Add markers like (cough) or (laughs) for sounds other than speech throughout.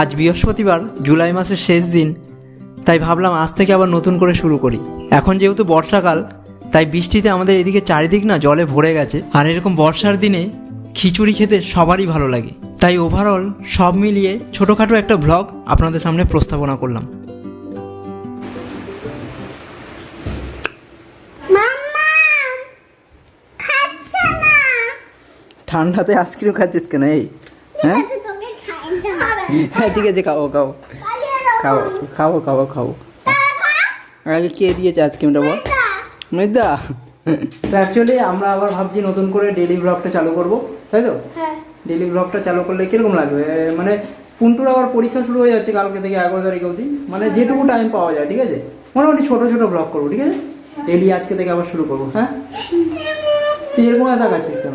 আজ বৃহস্পতিবার জুলাই মাসের শেষ দিন তাই ভাবলাম আজ থেকে আবার নতুন করে শুরু করি। এখন যেহেতু বর্ষাকাল তাই বৃষ্টিতে আমাদের এদিকে চারিদিক না জলে ভরে গেছে। আর এরকম বর্ষার দিনে খিচুড়ি খেতে সবারই ভালো লাগে। তাই ওভারঅল সব মিলিয়ে ছোটোখাটো একটা ব্লগ আপনাদের সামনে প্রস্তাবনা করলাম। মাম্মা খাচ্ছে না? ঠান্ডাতে আইসক্রিম খাচ্ছিস কেন এই? ঠিক আছে তোকে খাইতে হবে হ্যাঁ ঠিক আছে খাও খাও। খাও খাও খাও খাও। আগে কে দিয়েছে আইসক্রিমটা বল। মৃদা। অ্যাকচুয়ালি আমরা আবার ভাবছি নতুন করে ডেলি ব্লগটা চালু করব তাই তো? হ্যাঁ। ডেলি ব্লগটা চালু করলে কীরকম লাগবে? মানে পুন্টুর আবার পরীক্ষা শুরু হয়ে যাচ্ছে কালকে থেকে এগারো তারিখ অবধি। মানে যেটুকু টাইম পাওয়া যায় ঠিক আছে? মোটামুটি ছোটো ছোটো ব্লগ করব ঠিক আছে? ডেলি আজকে থেকে আবার শুরু করব হ্যাঁ? তুই এরকম এত দেখাচ্ছিস কেন?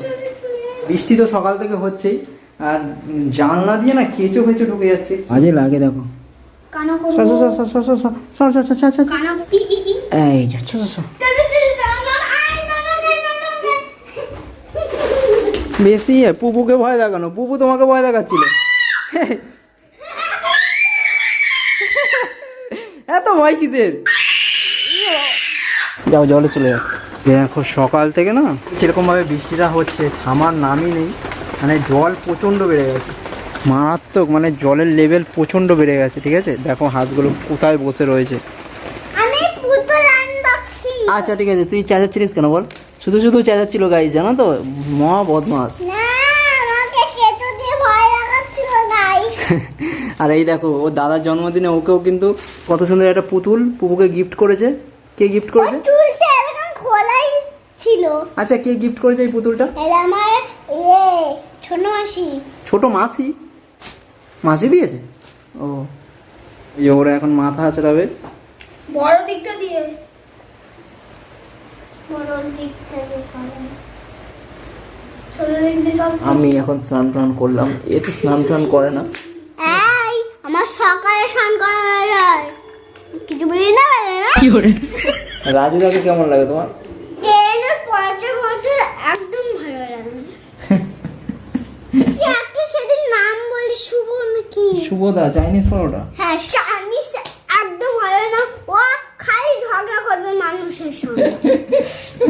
বৃষ্টি তো সকাল থেকে হচ্ছেই। আর জানলা দিয়ে না কেঁচো ফেঁচো ঢুকে যাচ্ছে আজে লাগে দেখো এই যাচ্ছ বেশি পুপুকে ভয় দেখানো পুপু তোমাকে ভয় দেখাচ্ছিল এত ভয় কিসের যাও জলে চলে যাও দেখো সকাল থেকে না কীরকমভাবে বৃষ্টিটা হচ্ছে আমার নামই নেই মানে জল প্রচণ্ড বেড়ে গেছে। মারাত্মক মানে জলের লেভেল প্রচণ্ড বেড়ে গেছে ঠিক আছে? দেখো হাতগুলো কোথায় বসে রয়েছে। আমি পুতুল আনবক্সিং আচ্ছা ঠিক আছে তুই চেঁচাচ্ছিলিস কেন বল? শুধু শুধু চেঁচাচ্ছিল গাইজ জানো তো? মহা বদমাস (laughs) আর এই দেখো ও দাদার জন্মদিনে ওকেও কিন্তু কত সুন্দর একটা পুতুল পুপুকে গিফট করেছে। কে গিফট করেছে? ছিল। আচ্ছা কে গিফট করেছে এই পুতুলটা? আমার ইয়ে ছোট মাসি। ছোট মাসি? মাসি দিয়েছে? ও। এই ওরা এখন মাথা আচড়াবে। বড় দিকটা দিয়ে। করে। আমি এখন স্নান টান করলাম। এ তো স্নান টান করে না। এই আমার সকালে স্নান করা হয়ে যায়। কিছু বলি না বলে না? রাজু দাকে কেমন লাগে তোমার ট্রেনের পথে পথে একদম ভালো লাগে না। কি একটা সেদিন নাম বলি শুভ নাকি শুভদা চাইনিজ পরোটা? হ্যাঁ চাইনিজ একদম ভালো না। ও খালি ঝগড়া করবে মানুষের সঙ্গে।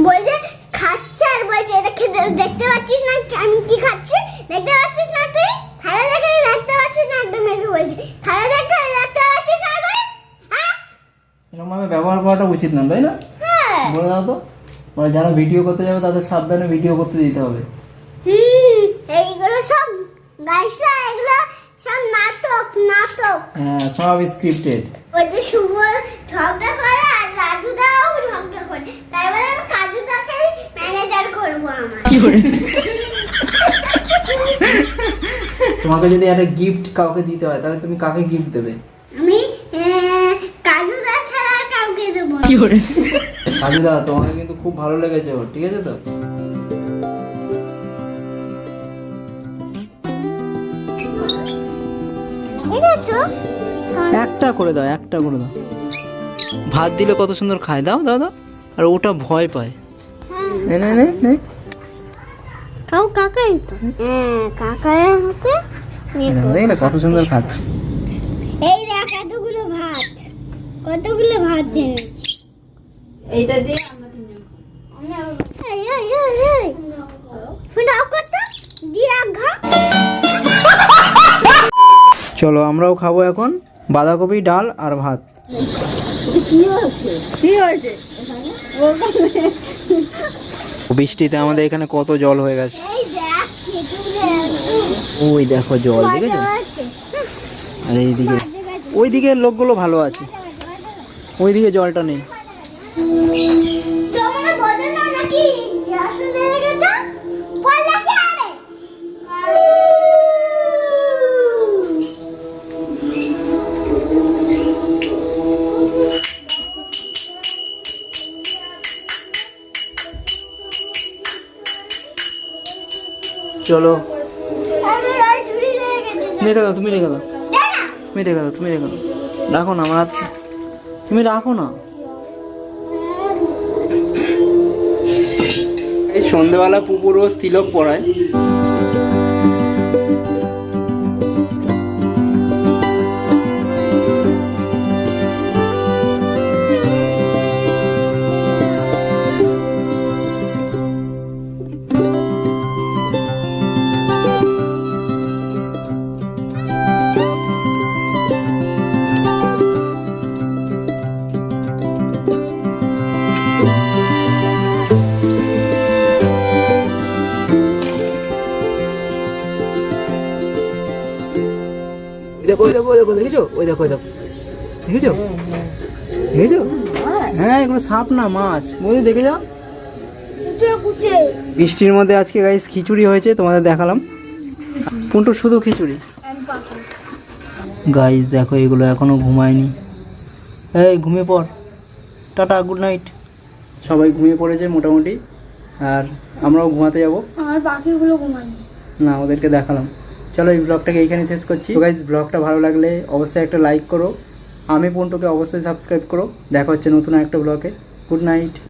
বলছে খাচ্ছে আর বলছে এটা খেতে দেখতে পাচ্ছিস না? আমি কি খাচ্ছি? দেখতে পাচ্ছিস না তুই? থালা দেখে দেখতে পাচ্ছিস না? একদম মেঘে বলছে থালা দেখে দেখতে পাচ্ছিস না তুই? হ্যাঁ? এরকম ভাবে ব্যবহার করাটা উচিত না তাই না? হ্যাঁ। বলে দাও তো। মানে যারা ভিডিও করতে যাবে তাদের সাবধানে ভিডিও করতে দিতে হবে। হুম এইগুলো সব গাইসরা এগুলো সব নাটক নাটক। হ্যাঁ সব স্ক্রিপ্টেড ওই যে শুভ ঝগড়া করে আর রাজু দাও ঝগড়া করে। তাই বলে আমি কাজু দাকে ম্যানেজার করব আমার। তোমাকে যদি একটা গিফট কাউকে দিতে হয় তাহলে তুমি কাকে গিফট দেবে? আমি আহ, কাজু দা ছাড়া কাউকে দেবো না। কাজু দা তোমাকে কিন্তু খুব ভালো লেগেছে ঠিক আছে তো? ঠিক একটা করে দাও একটা করে দাও। ভাত দিলে কত সুন্দর খায়। দাও দাও দাও। আর ওটা ভয় পায়। নে নে নে নে। কাউ কাকাই তো। হ্যাঁ হাতে দেখো, কত সুন্দর খাচ্ছে। এই দেখ এতগুলো ভাত। কতগুলো ভাত দেন এইটা দিয়ে আমরা তিনজন এই এই এই এই। দিয়ে আঘা চলো আমরাও খাব এখন বাঁধাকপি ডাল আর ভাত। বৃষ্টিতে আমাদের এখানে কত জল হয়ে গেছে। এই দেখ খেজুরে ওই দেখো জল দেখেছ? আছে আর এইদিকে ওই দিকের লোকগুলো ভালো আছে। ওই দিকে জলটা নেই। চলো। দেখে দাও তুমি দেখে দাও। তুমি দেখে দাও তুমি দেখে দাও। রাখো না আমার তুমি রাখো না। এই সন্ধেবেলা পুকুর রোজ তিলক পড়ায়। দেখো ওই দেখো ওই দেখো দেখেছ? ওই দেখো ওই দেখো। দেখেছ? দেখেছ? হ্যাঁ এগুলো সাপ না মাছ। বৌদি দেখে যাও। বৃষ্টির মধ্যে আজকে গাইস খিচুড়ি হয়েছে তোমাদের দেখালাম। পুন্টু শুধু খিচুড়ি। গাইস দেখো এগুলো এখনও ঘুমায়নি। এই ঘুমিয়ে পড়। টাটা গুড নাইট সবাই ঘুমিয়ে পড়েছে মোটামুটি। আর আমরাও ঘুমাতে যাব। আমার পাখিগুলো ঘুমায়নি। না ওদেরকে দেখালাম। চলো এই ব্লগটাকে এইখানে শেষ করছি। তো গাইজ ব্লগটা ভালো লাগলে অবশ্যই একটা লাইক করো। আমি পন্টুকে অবশ্যই সাবস্ক্রাইব করো। দেখা হচ্ছে নতুন একটা ব্লগে গুড নাইট